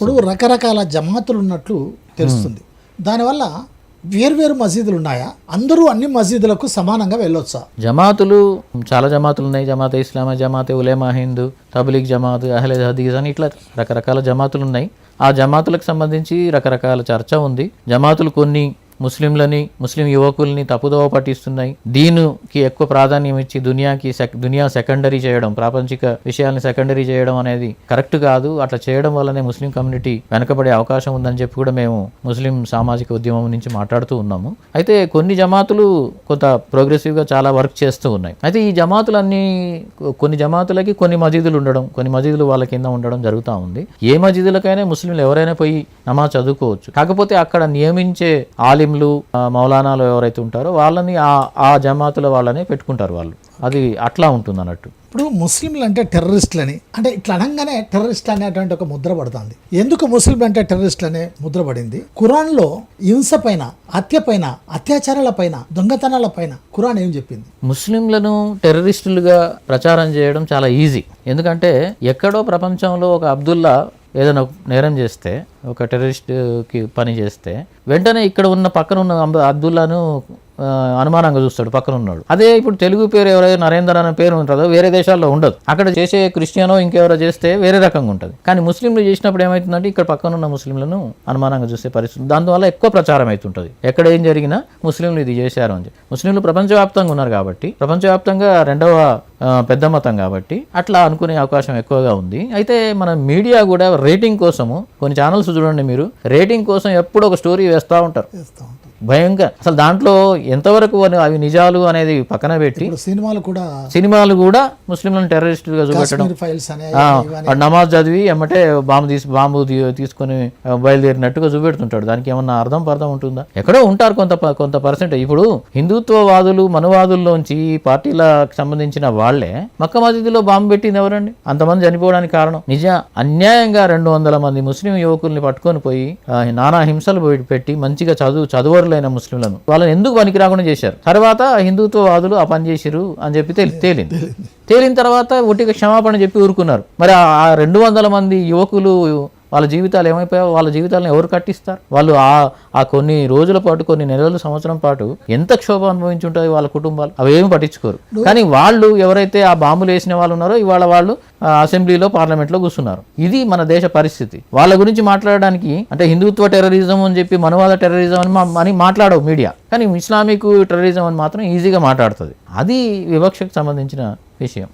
ఇప్పుడు రకరకాల జమాతులు ఉన్నట్లు తెలుస్తుంది. దానివల్ల వేర్వేరు మసీదులు ఉన్నాయా? అందరూ అన్ని మసీదులకు సమానంగా వెళ్ళొచ్చా? జమాతులు చాలా జమాతులు ఉన్నాయి. జమాతే ఇస్లామా జమాతే ఉలేమా హిందూ తబ్లీగ్ జమాత్ అహ్లే హదీజ్ అని ఇట్లా రకరకాల జమాతులు ఉన్నాయి. ఆ జమాతులకు సంబంధించి రకరకాల చర్చ ఉంది. జమాతులు కొన్ని ముస్లింలని ముస్లిం యువకుల్ని తప్పుదోవ పట్టిస్తున్నాయి. దీనికి ఎక్కువ ప్రాధాన్యం ఇచ్చి దునియాకి సెక్ దునియా సెకండరీ చేయడం ప్రాపంచిక విషయాల్ని సెకండరీ చేయడం అనేది కరెక్ట్ కాదు. అట్లా చేయడం వల్లనే ముస్లిం కమ్యూనిటీ వెనకబడే అవకాశం ఉందని చెప్పి కూడా మేము ముస్లిం సామాజిక ఉద్యమం నుంచి మాట్లాడుతూ ఉన్నాము. అయితే కొన్ని జమాతులు కొంత ప్రోగ్రెసివ్గా చాలా వర్క్ చేస్తూ ఉన్నాయి. అయితే ఈ జమాతులన్నీ కొన్ని జమాతులకి కొన్ని మసీదులు ఉండడం కొన్ని మసీదులు వాళ్ళ కింద ఉండడం జరుగుతూ ఉంది. ఏ మసీదులకైనా ముస్లింలు ఎవరైనా పోయి నమాజ్ చదువుకోవచ్చు. కాకపోతే అక్కడ నియమించే ఆలి ఆలింలు మౌలానాలు ఎవరైతే ఉంటారో వాళ్ళని ఆ ఆ జమాతుల వాళ్ళనే పెట్టుకుంటారు వాళ్ళు. అది అట్లా ఉంటుంది అన్నట్టు ఇప్పుడు ముస్లింలు అంటే టెర్రరిస్టులని అంటే ఇట్లా అనగానే టెర్రరిస్ట్ అనేటువంటి ఒక ముద్ర పడుతుంది. ఎందుకు ముస్లిం అంటే టెర్రరిస్టులు అనే ముద్ర పడింది? ఖురాన్లో హింస పైన హత్య పైన అత్యాచారాల పైన దొంగతనాల పైన ఖురాన్ ఏం చెప్పింది? ముస్లింలను టెర్రరిస్టులుగా ప్రచారం చేయడం చాలా ఈజీ. ఎందుకంటే ఎక్కడో ప్రపంచంలో ఒక అబ్దుల్లా ఏదైనా నేరం చేస్తే ఒక టెర్రరిస్ట్కి పని చేస్తే వెంటనే ఇక్కడ ఉన్న పక్కన ఉన్న అబ్దుల్లాను అనుమానంగా చూస్తాడు పక్కన ఉన్నాడు. అదే ఇప్పుడు తెలుగు పేరు ఎవరైతే నరేందర్ అనే పేరు ఉంటుందో వేరే దేశాల్లో ఉండదు. అక్కడ చేసే క్రిస్టియనో ఇంకెవరో చేస్తే వేరే రకంగా ఉంటుంది. కానీ ముస్లింలు చేసినప్పుడు ఏమవుతుందంటే ఇక్కడ పక్కన ఉన్న ముస్లింలను అనుమానంగా చూసే పరిస్థితి దానివల్ల ఎక్కువ ప్రచారం అవుతుంటుంది. ఎక్కడ ఏం జరిగినా ముస్లింలు ఇది చేశారు అని చెప్పి. ముస్లింలు ప్రపంచవ్యాప్తంగా ఉన్నారు కాబట్టి ప్రపంచవ్యాప్తంగా రెండవ పెద్ద మతం కాబట్టి అట్లా అనుకునే అవకాశం ఎక్కువగా ఉంది. అయితే మన మీడియా కూడా రేటింగ్ కోసము కొన్ని ఛానల్స్ చూడండి మీరు. రేటింగ్ కోసం ఎప్పుడు ఒక స్టోరీ వేస్తూ ఉంటారు. వేస్తూ ఉంటారు. భయంగా అసలు దాంట్లో ఎంతవరకు అవి నిజాలు అనేది పక్కన పెట్టి సినిమాలు కూడా సినిమాలు కూడా ముస్లింలను టెర్రరిస్టులుగా చూపెట్టడం. నమాజ్ చదివి ఎమ్మటే బాంబు తీసి బాంబు తీసుకొని బయలుదేరినట్టుగా చూపెడుతుంటాడు. దానికి ఏమన్నా అర్థం పర్థం ఉంటుందా? ఎక్కడో ఉంటారు కొంత కొంత పర్సెంట్ ఇప్పుడు హిందుత్వవాదులు మనువాదుల్లోంచి ఈ పార్టీలకు సంబంధించిన వాళ్ళే మక్క మసీదులో బాంబు పెట్టింది ఎవరండి? అంతమంది చనిపోవడానికి కారణం. నిజ అన్యాయంగా రెండు వందల మంది ముస్లిం యువకుల్ని పట్టుకొని పోయి నానా హింసలు పెట్టి- మంచిగా చదువు చదువరులైన ముస్లింలను. వాళ్ళని ఎందుకు పనికి రాకుండా చేశారు? తర్వాత హిందుత్వవాదులు ఆ పని చేసిరు అని చెప్పి తేలి తేలింది. తేలిన తర్వాత ఒట్టిగా క్షమాపణ చెప్పి ఊరుకున్నారు. మరి ఆ- రెండు వందల మంది యువకులు వాళ్ళ జీవితాలు ఏమైపోయావు? వాళ్ళ జీవితాలను ఎవరు కట్టిస్తారు? వాళ్ళు ఆ ఆ కొన్ని రోజుల పాటు కొన్ని నెలల సంవత్సరం పాటు ఎంత క్షోభ అనుభవించి ఉంటుంది వాళ్ళ కుటుంబాలు? అవి ఏమి పట్టించుకోరు కానీ వాళ్ళు ఎవరైతే ఆ బాంబులు వేసిన వాళ్ళు ఉన్నారో ఇవాళ వాళ్ళు అసెంబ్లీలో పార్లమెంట్లో కూర్చున్నారు. ఇది మన దేశ పరిస్థితి. వాళ్ళ గురించి మాట్లాడడానికి అంటే హిందుత్వ టెర్రరిజం అని చెప్పి మనవాద టెర్రరిజం అని అని మాట్లాడవు మీడియా. కానీ ఇస్లామిక్ టెర్రరిజం అని మాత్రం ఈజీగా మాట్లాడుతుంది. అది వివక్షకు సంబంధించిన విషయం.